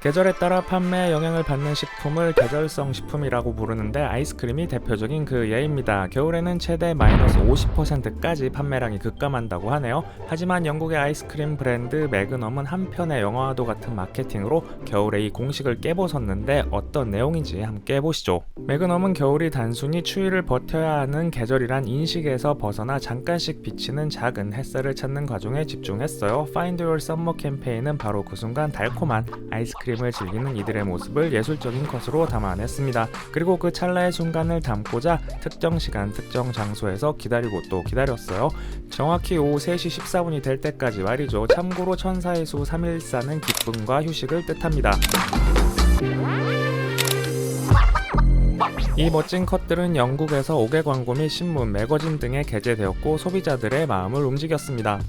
계절에 따라 판매에 영향을 받는 식품을 계절성 식품이라고 부르는데 아이스크림이 대표적인 그 예입니다. 겨울에는 최대 마이너스 50%까지 판매량이 급감한다고 하네요. 하지만 영국의 아이스크림 브랜드 매그넘은 한편의 영화와도 같은 마케팅으로 겨울에 이 공식을 깨부쉈는데 어떤 내용인지 함께 보시죠. 매그넘은 겨울이 단순히 추위를 버텨야 하는 계절이란 인식에서 벗어나 잠깐씩 비치는 작은 햇살을 찾는 과정에 집중했어요. Find Your Summer 캠페인은 바로 그 순간 달콤한 아이스크림 을 즐기는 이들의 모습을 예술적인 컷으로 담아냈습니다. 그리고 그 찰나의 순간을 담고자 특정 시간, 특정 장소에서 기다리고 또 기다렸어요. 정확히 오후 3시 14분이 될 때까지 말이죠. 참고로 천사의 수 3일사는 기쁨과 휴식을 뜻합니다. 이 멋진 컷들은 영국에서 5개 광고 및 신문, 매거진 등에 게재되었고 소비자들의 마음을 움직였습니다.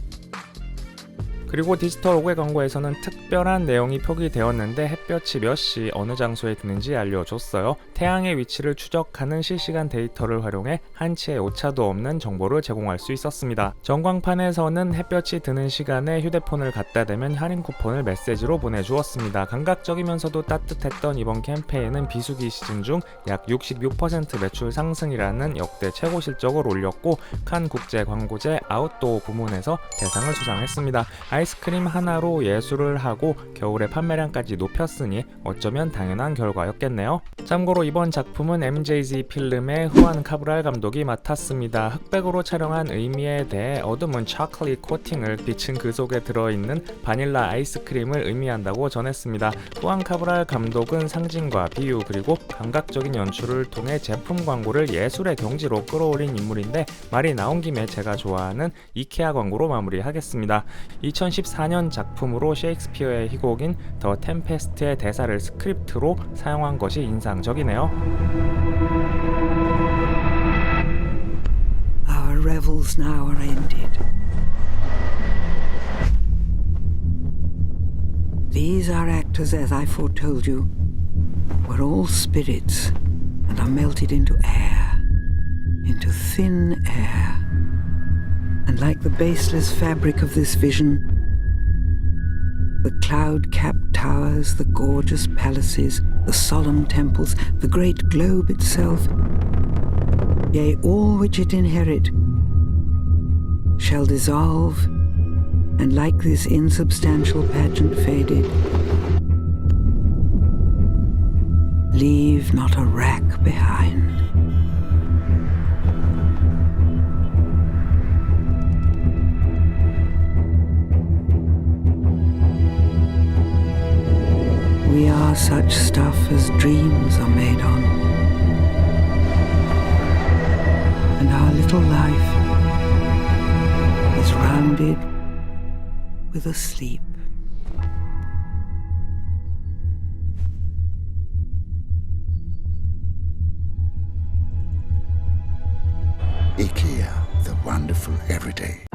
그리고 디지털 5개 광고에서는 특별한 내용이 표기되었는데 햇볕이 몇 시 어느 장소에 드는지 알려줬어요. 태양의 위치를 추적하는 실시간 데이터를 활용해 한치의 오차도 없는 정보를 제공할 수 있었습니다. 전광판에서는 햇볕이 드는 시간에 휴대폰을 갖다 대면 할인 쿠폰을 메시지로 보내주었습니다. 감각적이면서도 따뜻했던 이번 캠페인은 비수기 시즌 중 약 66% 매출 상승이라는 역대 최고 실적을 올렸고 칸 국제 광고제 아웃도어 부문에서 대상을 수상했습니다. 아이스크림 하나로 예술을 하고 겨울의 판매량까지 높였으니 어쩌면 당연한 결과였겠네요. 참고로 이번 작품은 MJZ 필름의 후안 카브랄 감독이 맡았습니다. 흑백으로 촬영한 의미에 대해 어둠은 초콜릿 코팅을 빛은 그 속에 들어있는 바닐라 아이스크림을 의미한다고 전했습니다. 후안 카브랄 감독은 상징과 비유 그리고 감각적인 연출을 통해 제품 광고를 예술의 경지로 끌어올린 인물인데 말이 나온 김에 제가 좋아하는 이케아 광고로 마무리하겠습니다. 2014년 작품으로 셰익스피어의 희곡인 더 템페스트의 대사를 스크립트로 사용한 것이 인상적이네요. Our revels now are ended. These are actors, as I foretold you, were all spirits and are melted into air, into thin air. And like the baseless fabric of this vision, the cloud capped towers, the gorgeous palaces, the solemn temples, the great globe itself, yea, all which it inherit, shall dissolve, and like this insubstantial pageant faded, leave not a rack behind. We are such stuff as dreams are made on. And our little life is rounded with a sleep. IKEA, the wonderful everyday.